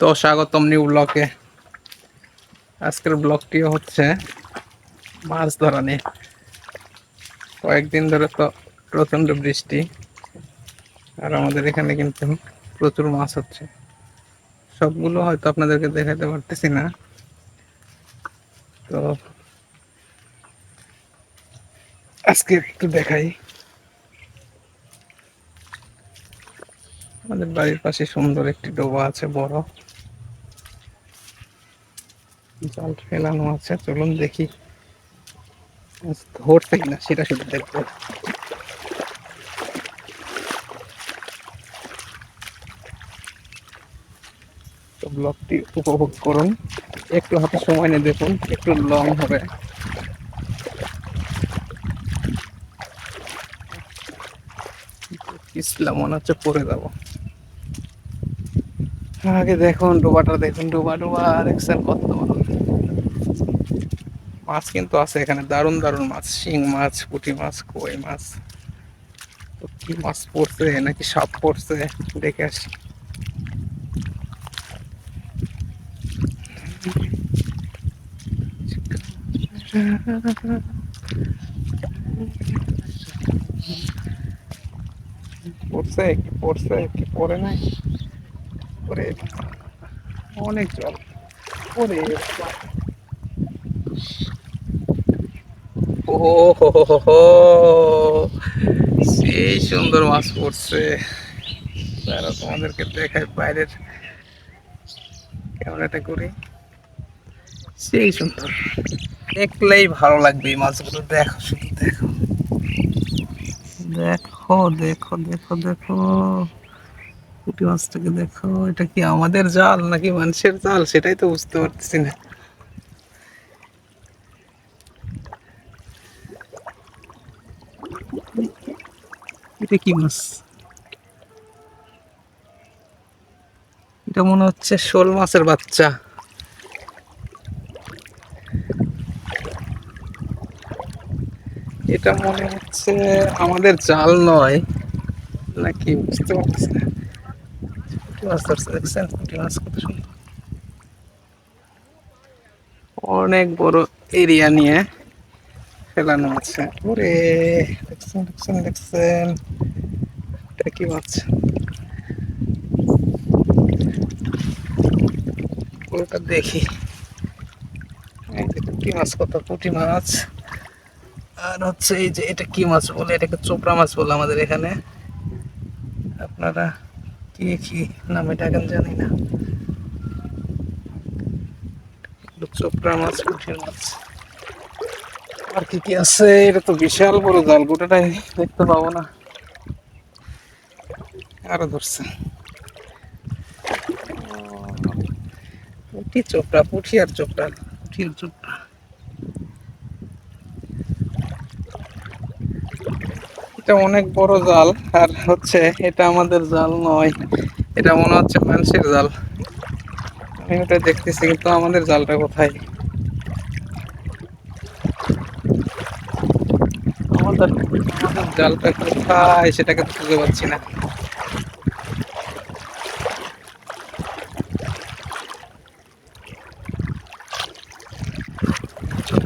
তো স্বাগতম নিউ ব্লকে আজকের ব্লগটি হচ্ছে মাছ ধরা নিয়ে। কয়েকদিন ধরে তো প্রচণ্ড বৃষ্টি, আর আমাদের এখানে কিন্তু প্রচুর মাছ হচ্ছে। সবগুলো হয়তো আপনাদেরকে দেখাতে পারতেছি না। তো আজকে একটু দেখাই। আমাদের বাড়ির পাশে সুন্দর একটি ডোবা আছে, বড়। জাল ফেলানো আছে, চলুন দেখি। ধরছে কিনা, সেটা শুধু দেখব। তো ব্লগটি উপভোগ করুন। একটু হাতে সময় নিয়ে দেখুন, একটু লং হবে। মনে হচ্ছে পরে যাব। আগে দেখুন, ডোবাটা দেখুন, ডোবা ডোবা দেখছেন কত। মাছ কিন্তু আছে এখানে, দারুণ দারুণ মাছ, শিং মাছ, পুঁটি মাছ, কই মাছ। তো কি মাছ পড়ছে, নাকি সাপ পড়ছে, দেখে আসি। পড়ছে, কি পড়ছে, কি নাই? অনেক জল। পরে ও। সেই সুন্দর মাছ পড়ছে। তারা তোমাদেরকে দেখায় বাইরের ক্যামেরাটা করি। সেই সুন্দর। দেখলেই ভালো লাগবে এই মাছগুলো। দেখো, শুধু দেখো। দেখো দেখো দেখো দেখো। পুঁটি মাছটাকে দেখো। এটা কি আমাদের জাল নাকি মানুষের জাল? সেটাই তো বুঝতে পারতেছি না। এটা কি মাছ? এটা মনে হচ্ছে শোল মাছের বাচ্চা। এটা মনে হচ্ছে আমাদের জাল নয়। নাকি বুঝতে পারতেছি না। মাছ কত সুন্দর। অনেক বড় এরিয়া নিয়ে। ফেলানো আছে। ওরে, দেখছেন দেখছেন দেখছেন। এটা কি মাছ? ওটা দেখি। পুঁটি মাছ, কত পুঁটি মাছ। আর হচ্ছে এই যে এটা কি মাছ বলে? এটাকে চোপড়া মাছ বলে আমাদের এখানে। আপনারা কি কি নাম এটা জানি না। চোপড়া মাছ পুঁটি মাছ। আর কি কি আছে? এটা তো বিশাল বড় জাল, গোটাটাই দেখতে পাবো না। আরও ধরছে। পুঁটি চোপড়া পুঁটি আর চোপড়া পুঁটি আর চোপড়া। এটা অনেক বড় জাল, আর হচ্ছে এটা আমাদের জাল নয়। এটা মনে হচ্ছে মানুষের জাল। আমি ওটা দেখতেছি, কিন্তু আমাদের জালটা কোথায়? জালটা কোথায় সেটাকে তো খুঁজে পাচ্ছি না।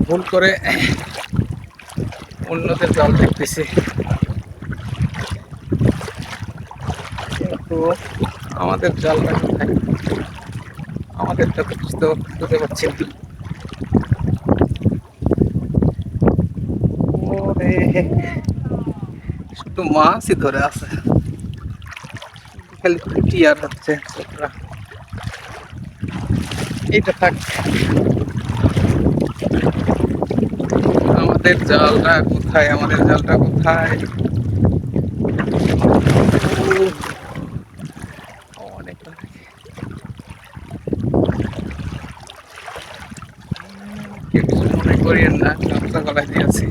ভুল করে অন্যদের জাল দেখতেছি। কিন্তু আমাদের জালটা কোথায় তো বুঝতে বুঝতে পারছি না ওরে শুধু মাছই ধরে আছে। খালি পুটি আর হচ্ছে এটা থাক। আমাদের জালটা কোথায়? আমাদের জালটা কোথায়? করিয়েন না গামছা গলায় দিয়েছি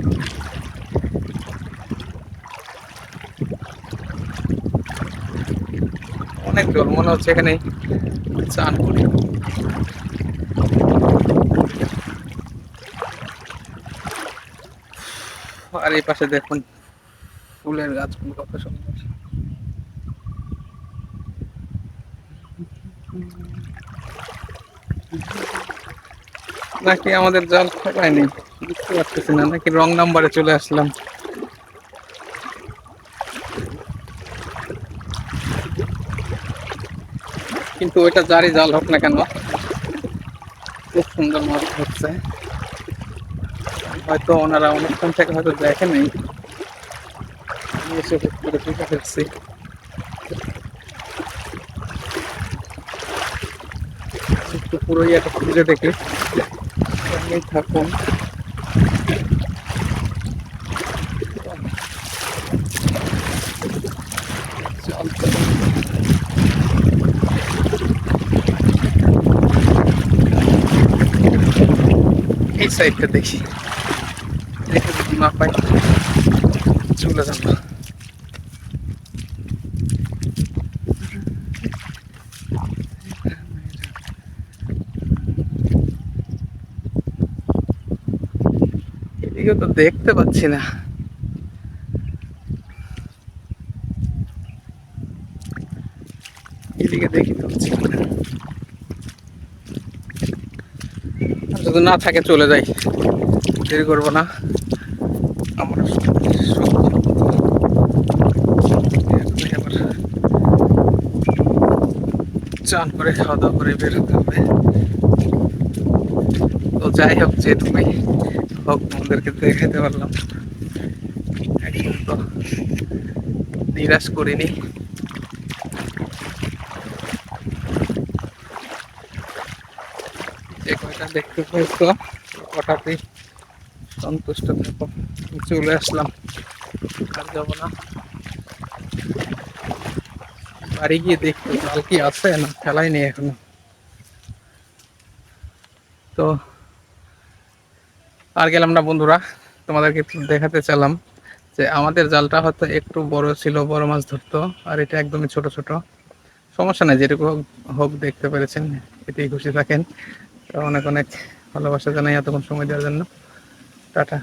অনেক জল মনে হচ্ছে এখানে চান করি। আর এই পাশে দেখুন ফুলের গাছগুলো কত সুন্দর। নাকি আমাদের জাল ঠেকায়নি বুঝতে পারতেছি না, নাকি রং নাম্বারে চলে আসলাম। কিন্তু ওইটা জারি জাল হোক না কেন, খুব সুন্দর মাছ হচ্ছে। হয়তো ওনারা অনুষ্ঠান থেকে হয়তো দেখে নেই। এসে করে বুঝে ফেলছি। পুরো ইয়েটা খুঁজে দেখি। থাকুন চল চল। এই সাইডটা দেখি। দেখে যদি না পাই, চলে যাব। এদিকে তো দেখতে পাচ্ছি না। এদিকে দেখি তো হচ্ছে কিনা। আর যদি না থাকে চলে যাই। দেরি করব না। আমার চান করে খাওয়া দাওয়া করে বের হতে হবে। তো যাই হোক, যেটুকুই হোক আমাদেরকে দেখাতে পারলাম। একদম তো নিরাশ করিনি। যে দেখতে পেয়েছ কটাতেই সন্তুষ্ট থাকো। চলে আসলাম। আর যাব না। বাড়ি গিয়ে দেখতে জাল কি আছে না ফেলাই নেই এখনও। তো আর গেলাম না বন্ধুরা। তোমাদেরকে দেখাতে চাইলাম যে আমাদের জালটা হয়তো একটু বড় ছিল, বড় মাছ ধরতো, আর এটা একদমই ছোট ছোট। সমস্যা নাই, যেটুকু হোক দেখতে পেরেছেন, এতেই খুশি থাকেন। অনেক অনেক ভালোবাসা জানাই এতক্ষণ সময় দেওয়ার জন্য। টাটা।